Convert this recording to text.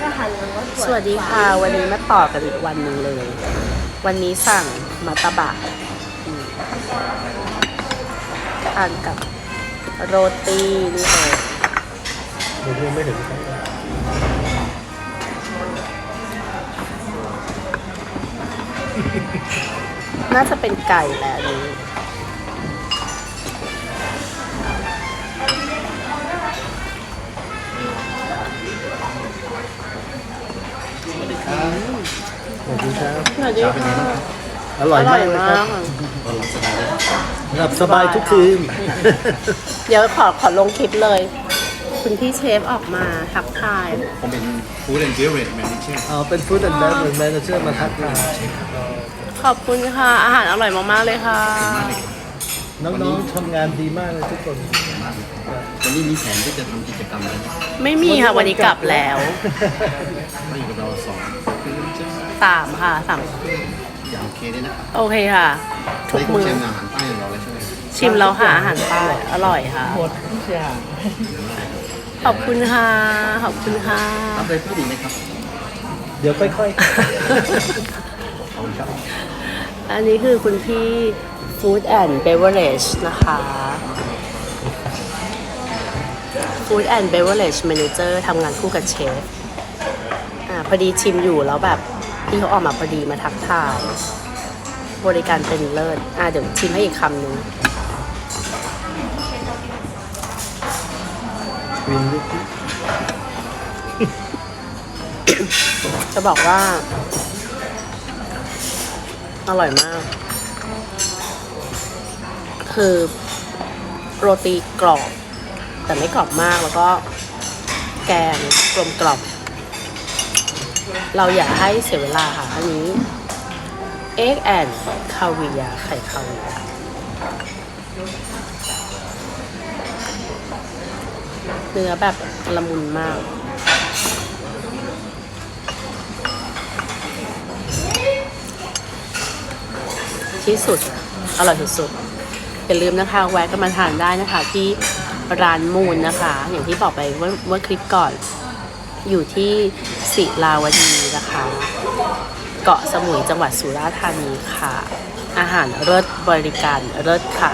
ก็หันหลังว่าสวัสดีค่ะ วันนี้มาต่อกันอีกวันหนึ่งเลย วันนี้สั่งมาตาบะอืมทานกับโรตีนี่เลยผมยังไม่ถึงน่าจะเป็นไก่แหละอัน นี้สวัสดีครับสวัสดีค่ะอร่อยมากเลยครับหลับสบายทุกคืน เดี๋ยวขอขอลงคลิปเลย คุณพี่เชฟออกมาทักทาย ผมเป็น Food and Beverage Manager อ๋อเป็นฟู้ดแอนด์เบเวอร์แมเนเจอร์มาทักทายขอบคุณค่ะ อาหารอร่อยมากๆเลยค่ะ น้องๆทำงานดีมากเลยทุกคนวันนี้มีแผนที่จะทำกิจกรรมอะไรไหมไม่มีค่ะวันนี้กลับแล้ว มาอยู่กับเราสองคืนจะสามค่ะสามอย่างโอเคด้วยนะครับโอเคค่ะ ทุกได้มือเชิญอาหารใต้ของเราเลยใช่ไหมชิมแล้วหาอาหารใต้อร่อยค่ะ หมดทุกอย่างขอบคุณค่ะ ขอบคุณค่ะ รับอะไรพูดอีกไหมครับ เดี๋ยวค่อยขอบคุณครับ อันนี้คือคุณพี่ Food and Beverage นะคะ Food and Beverage Manager ทำงานคู่กับเชฟ อ่า พอดีชิมอยู่แล้วแบบพี่เขาออกมาพอดีมาทักทายบริการเป็นเลิศ อ่าเดี๋ยวชิมให้อีกคำหนึ่งๆวินลูกจะบอกว่า อร่อยมาก คือโรตีกรอบ แต่ไม่กรอบมากแล้วก็แกงกลมกล่อมเราอย่าให้เสียเวลาค่ะอันนี้ egg and คาเวียไข่คาเวียเนื้อแบบละมุนมาก ที่สุด อร่อยสุดๆอย่าลืมนะคะ แวะกันมาทานได้นะคะ ที่ร้านมูลนะคะ อย่างที่บอกไปเมื่อเมื่อคลิปก่อน อยู่ที่ศิลาวดีนะคะ เกาะสมุยจังหวัดสุราษฎร์ธานีค่ะ อาหารเลิศบริการเลิศค่ะ